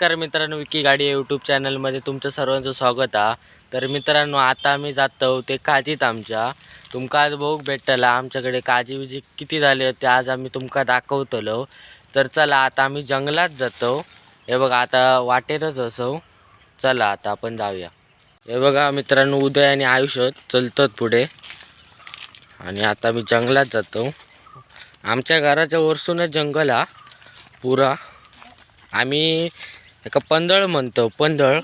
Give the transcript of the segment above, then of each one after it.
नमस्कार मित्रांनो विकी गाडी यूट्यूब चॅनलमध्ये तुमचं सर्वांचं स्वागत आहे तर मित्रांनो आता आम्ही जातो ते काजीत आमच्या. तुमका आज बघूक भेटतला आमच्याकडे काजी विजी किती झाले ते आज आम्ही तुमका दाखवतलो. तर चला आता आम्ही जंगलात जातो. हे बघा आता वाटेतच असो. चला आता आपण जाऊया. हे बघा मित्रांनो उदय आणि आयुष्य चलतात पुढे. आणि आता मी जंगलात जातो. आमच्या घराच्या वरसूनच जंगल हा पुरा. आम्ही एका पंदळ म्हणतो पंदळ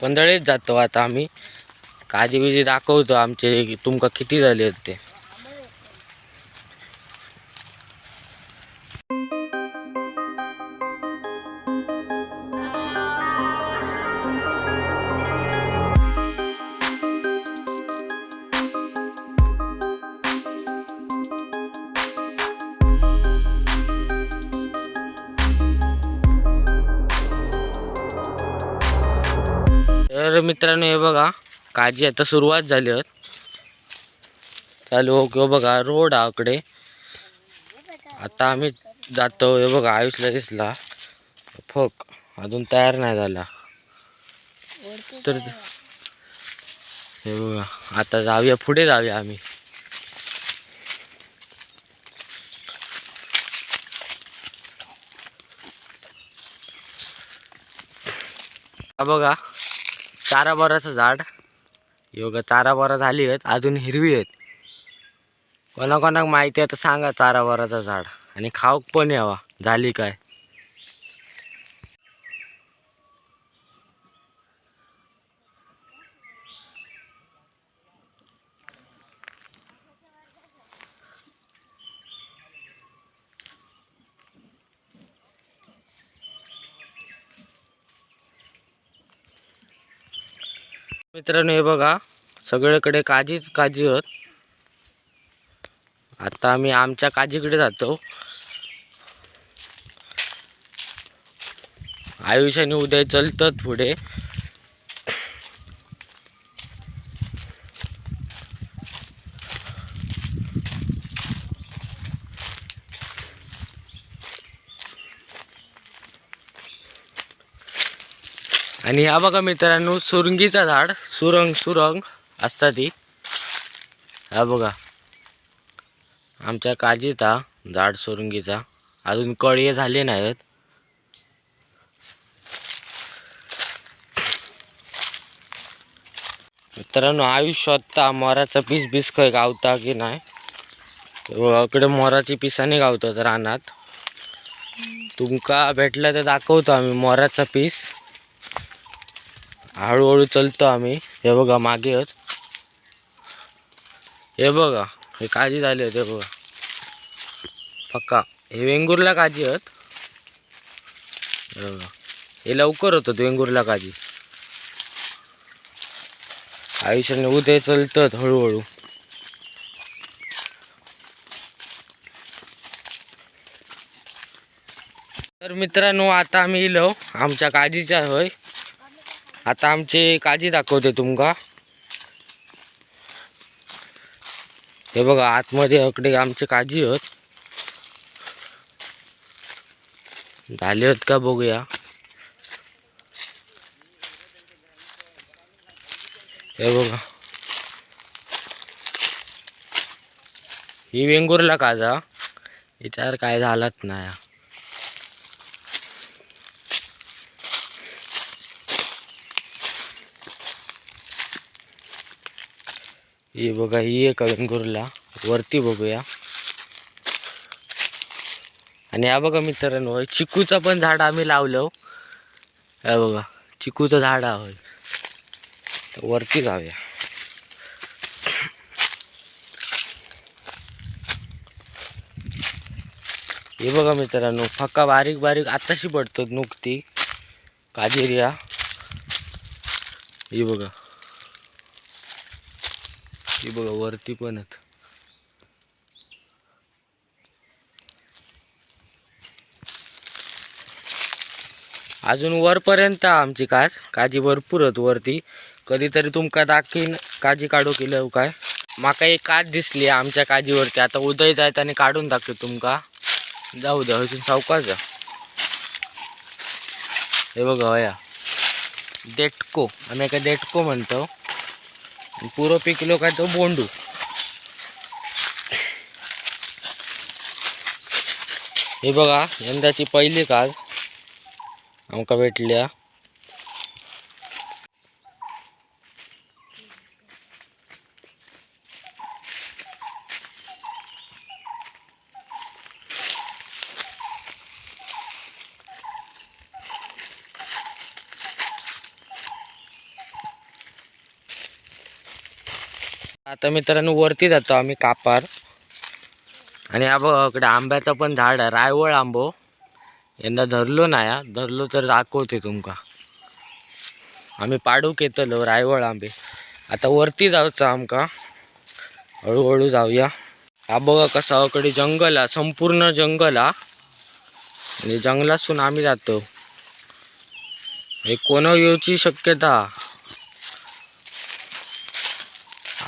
पंदळीत जातो आता आम्ही. काजी बिजी दाखवतो आमचे तुमका किती झाले होते ते. तर मित्रांनो हे बघा काजी आता सुरुवात झाली आहेत. चालू ओके बघा रोड आकडे आता आम्ही जातो हे बघा आयुषला दिसला. फक अजून तयार नाही झाला. तर हे बघा आता जाऊया पुढे जाऊया आम्ही. बघा चाराबराचं झाड. योग बघा चारा झाली आहेत अजून हिरवी आहेत. कोणाकोणाक माहिती आहे तर सांगा चाराबराचं झाड. आणि खाऊक पण यावा. झाली काय? मित्रांनो हे बघा सगळीकडे काजीच काजी होत. आता आम्ही आमच्या काजीकडे जातो. आयुष्याने उद्या चलतात पुढे. आणि या बघा मित्रांनो सुरंगीचा झाड. सुरंग सुरंग असता ती. हा बघा. आमच्या काजीचा झाड सुरंगीचा. अजून कळी झाले नाहीत. मित्रांनो आयुष्यात मोराचा पीस बीस खंय गावता की नाही? इकडे मोराची पिसाने गावतात रानात. तुमका भेटलं तर दाखवतो आम्ही मोराचा पीस. हळूहळू चलतो आम्ही. हे बघा मागे आहेत. हे बघा हे काजी झाले होते बघा. पक्का. हे वेंगुर्ला काजी आहेत. हे बघा. हे लवकर होतं वेंगुर्ला काजी. आयुष्याने उद्या चलतात हळूहळू. तर मित्रांनो आता आम्ही इलो. आमच्या काजीच्या होय. आता आमची काजी दाखवते तुमका. हे बघा आतमध्ये इकडे आमचे काजी आहेत. झाले आहेत का बघूया. हे बघा. ही वेंगुर्ला काजा. याच्यावर काय झालाच नाही. ही बघा ही एक वेंगुर्ला वरती बघूया. आणि हा बघा मित्रांनो चिकूचं पण झाड आम्ही लावलं हो. या बघा चिकूचं झाड आहे वरती जाऊया. हे बघा मित्रांनो फक्का बारीक बारीक आताशी पडतो नुकती. काजेरिया. ही बघा. हे बघा वरती पण आहेत. अजून वरपर्यंत आमची काज काजी भरपूर आहेत वरती. कधीतरी तुमका दाखीन काजी काढू केलं काय? माका एक काज दिसली आमच्या काजीवरती. आता उदय जायत आणि काढून टाकतो तुमका. जाऊ द्या अजून सावकाश जा. हे बघा वया. देटको. आम्ही एका देटको म्हणतो. पुरो पिकलो काय तो बोंडू. हे बघा यंदाची पहिली काज आमका भेटल्या. आता मित्रांनो वरती जातो आम्ही कापार. आणि हा बघा आंब्याचं पण झाड आहे रायवळ आंबो. यंदा धरलो नाही हा. धरलो तर दाखवते तुमका. आम्ही पाडूक येतलो रायवळ आंबे. आता वरती जायचं आमका. हळूहळू जाऊया. हा बघा कसं इकडे जंगल हा संपूर्ण जंगल हा. आणि जंगलातून आम्ही जातो. हे कोण येऊची शक्यता?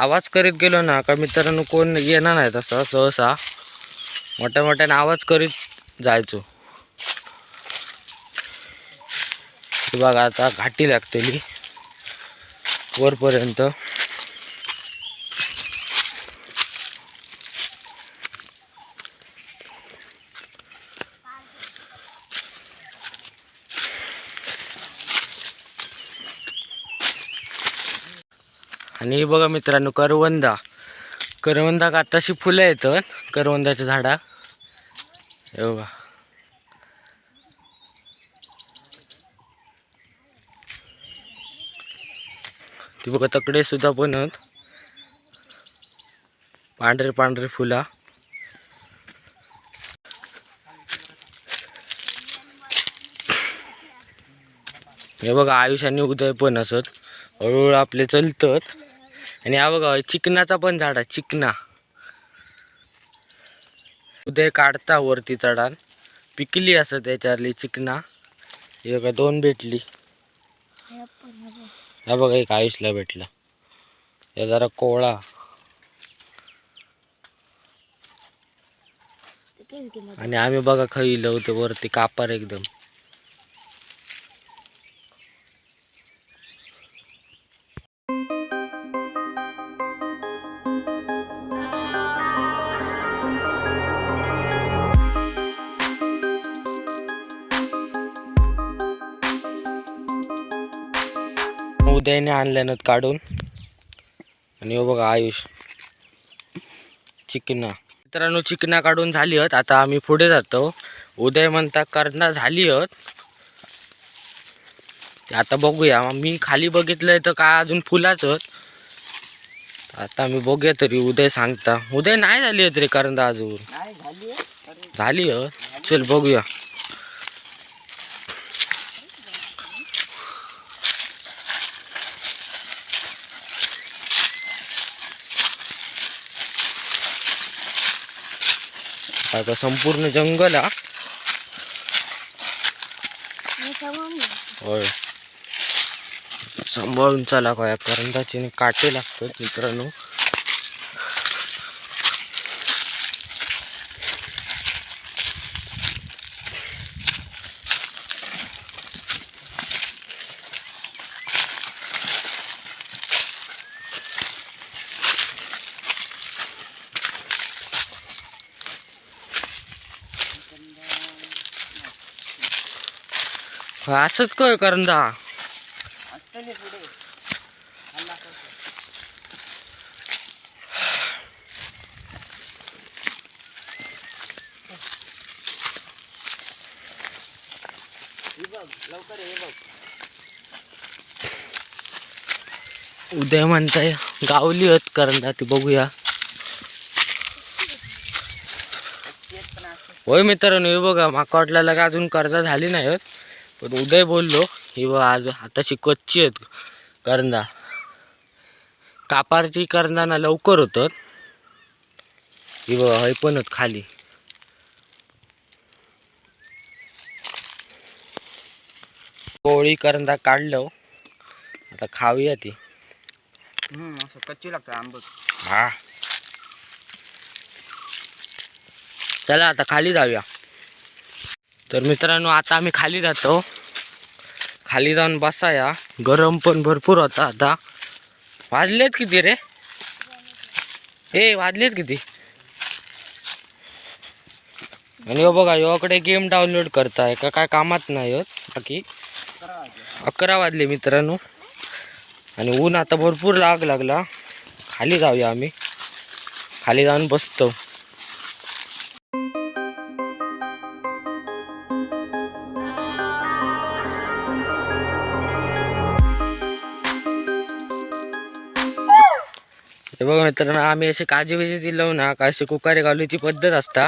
आवाज करीत गेलो ना का मित्रांनो कोण येणार नाही तसं सहसा. मोठ्या मोठ्याने आवाज करीत जायचो. बघा आता घाटी लागतेली. वरपर्यंत. आणि हे बघा मित्रांनो करवंदा. करवंदाक आताशी फुलं येतात करवंदाच्या झाडा. हे बघा. ती बघा तकडे सुद्धा पण आहेत पांढरे पांढरे फुला. हे बघा आयुष आणि उदय पण असत. हळूहळू आपले चलतात. आणि हा बघा चिकनाचा पण झाड आहे चिकना. उद्या काढता वरती चढान. पिकली असं त्याच्यावरली चिकना. हे बघा दोन भेटली. हा बघा एक आयुषला भेटला. हे जरा कोवळा. आणि आम्ही बघा खाईलं होतं वरती कापार एकदम. उदयने आणल्यानं काढून. आणि हो बघा आयुष. चिकना. मित्रांनो चिकना काढून झाली आहेत. आता आम्ही पुढे जातो. उदय म्हणता करणा झाली आहेत. आता बघूया. मी खाली बघितलंय तर काय अजून फुलाच आता मी बघूया तरी उदय सांगता. उदय नाही झाली आहेत रे करंदा अजून. झाली चल बघूया. आता संपूर्ण जंगल हा. होय. सांभाळून चला काय करंदाचे काटे लागतात मित्रांनो. असंच काय करंदा उदय म्हणताय गावली आहेत करंदा ती बघूया. होय मित्रांनो बघा माका का अजून कर्ज झाली नाही होत. पण उदय बोललो ही बघ आज आता कच्ची आहेत करंदा. कापारची करंदा ना लवकर होतात. ही बघा हय पण आहेत खाली. कोळी करंदा काढलो आता खाऊया ती. असं कच्ची लागतं आंबट. हा. चला आता खाली जाऊया. तर मित्रांनो आता आम्ही खाली जातो. खाली जाऊन बसाया. गरम पण भरपूर होता आता. वाजलेत किती रे? ए वाजलेत किती? आणि हो बघा योकडे गेम डाउनलोड करताय का? काय कामात नाही होत बाकी. अकरा वाजले मित्रांनो. आणि ऊन आता भरपूर लाग लागला. खाली जाऊया आम्ही. खाली जाऊन बसतो. हे बघा मित्रांनो आम्ही असे काजी बिजी दिलो ना काय असे कुकारे घालूची पद्धत असता.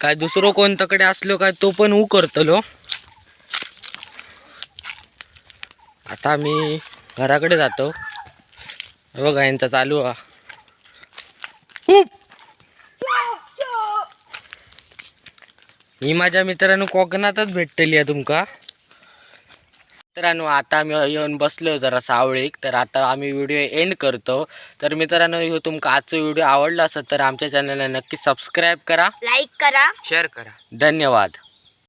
काय दुसरं कोणताकडे असलो काय तो पण ऊ करतलो. आता आम्ही घराकडे जातो. हे बघा यांचा चालू हा. ही माझ्या मित्रांनो कोकणातच भेटलेली आहे तुमका. मित्रांनो आता आम्ही येऊन बसलो जरा सावळीक तर आता आम्ही व्हिडिओ एंड करतो. तर मित्रांनो ह्यो तुमका आजचा व्हिडिओ आवडला असेल तर आमच्या चॅनलला नक्की सबस्क्राईब करा. लाईक करा. शेअर करा. धन्यवाद.